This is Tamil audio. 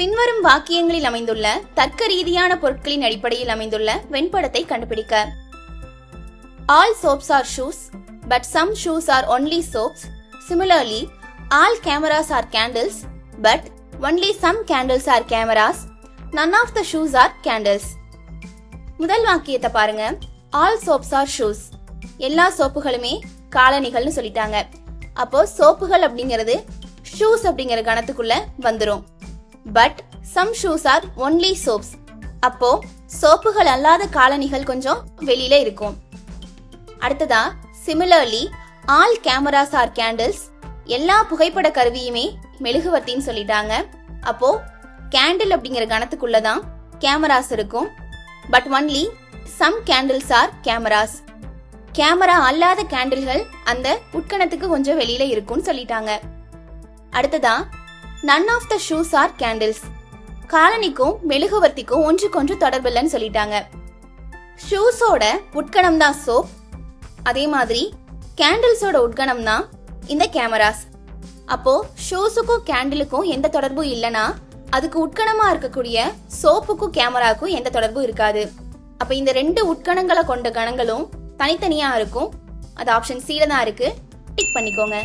பின்வரும் வாக்கியங்களில் அமைந்துள்ள தர்க்க ரீதியான பொருட்களின் அடிப்படையில் அமைந்துள்ள வெண்படத்தை கண்டுபிடிக்க. All soaps are shoes but some shoes are only soaps similarly all cameras are candles but only some candles are cameras none of the shoes are candles முதல் வாக்கியத்தை பாருங்க. ஆல் சோப்ஸ் ஆர் ஷூஸ் எல்லா சோப்புகளுமே காலணிகள்னு சொல்லிட்டாங்க. அப்போ சோப்புகள் அப்படிங்கிறது ஷூஸ் அப்படிங்கிற கணத்துக்குள்ள வந்துடும் but some shoes are only soaps அப்போ சோப்புகள் அல்லாத காலணிகள் கொஞ்சம் வெளியில இருக்கும். அடுத்ததா similarly all cameras are candles எல்லா புகைப்பட கருவியுமே மெழுகுவர்த்தின்னு சொல்லிட்டாங்க. அப்போ கேண்டில் அப்படிங்கிற கணத்துக்குள்ள தான் கேமராஸ் இருக்கும். But only some candles are cameras camera அல்லாத கேண்டில்கள் அந்த உட்கணத்துக்கு கொஞ்சம் வெளியில இருக்கும்னு சொல்லிட்டாங்க. அடுத்ததா none of the shoes are candles காலனிக்கும் மெழுகுவர்த்திக்கும் ஒன்றுக்கொன்று தொடர்பில்லைன்னு சொல்லிட்டாங்க. ஷூஸோட உட்கணம் தான் சோப் அதே மாதிரி கேண்டில்ஸோட உட்கணம் தான் இந்த கேமராஸ் அப்போ ஷூஸுக்கும் கேண்டிலுக்கும் எந்த தொடர்பும் இல்லைன்னா அதுக்கு உட்கணமா இருக்கக்கூடிய சோப்புக்கும் கேமராக்கும் எந்த தொடர்பும் இருக்காது. அப்ப இந்த ரெண்டு உட்கணங்களை கொண்ட கணங்களும் தனித்தனியா இருக்கும். அது ஆப்ஷன் சீல தான் இருக்கு. டிக் பண்ணிக்கோங்க.